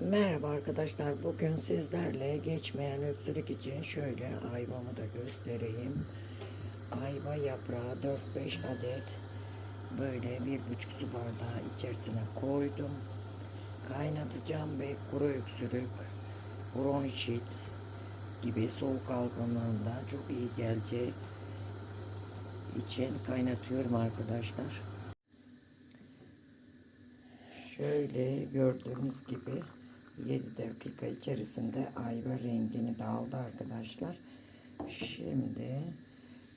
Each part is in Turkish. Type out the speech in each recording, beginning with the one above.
Merhaba arkadaşlar. Bugün sizlerle geçmeyen öksürük için şöyle ayvamı da göstereyim. Ayva yaprağı 4-5 adet böyle bir buçuk su bardağı içerisine koydum. Kaynatacağım ve kuru öksürük, bronşit gibi soğuk algınlığında çok iyi geleceği için kaynatıyorum arkadaşlar. Şöyle gördüğünüz gibi 7 dakika içerisinde ayva rengini de arkadaşlar. Şimdi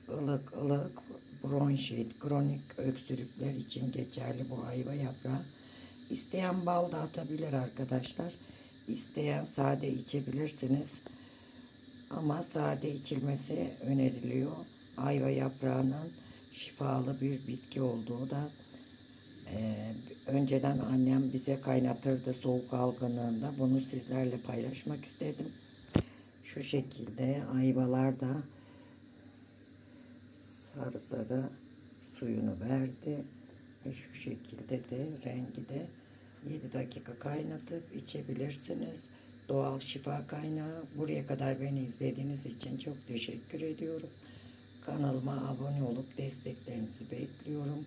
ılık ılık bronşit, kronik öksürükler için geçerli bu ayva yaprağı. İsteyen bal da atabilir arkadaşlar. İsteyen sade içebilirsiniz. Ama sade içilmesi öneriliyor. Ayva yaprağının şifalı bir bitki olduğu da önceden annem bize kaynatırdı soğuk algınlığında. Bunu sizlerle paylaşmak istedim. Şu şekilde ayvalar da sarı sarı suyunu verdi. Ve şu şekilde de rengi de 7 dakika kaynatıp içebilirsiniz. Doğal şifa kaynağı. Buraya kadar beni izlediğiniz için çok teşekkür ediyorum. Kanalıma abone olup desteklerinizi bekliyorum.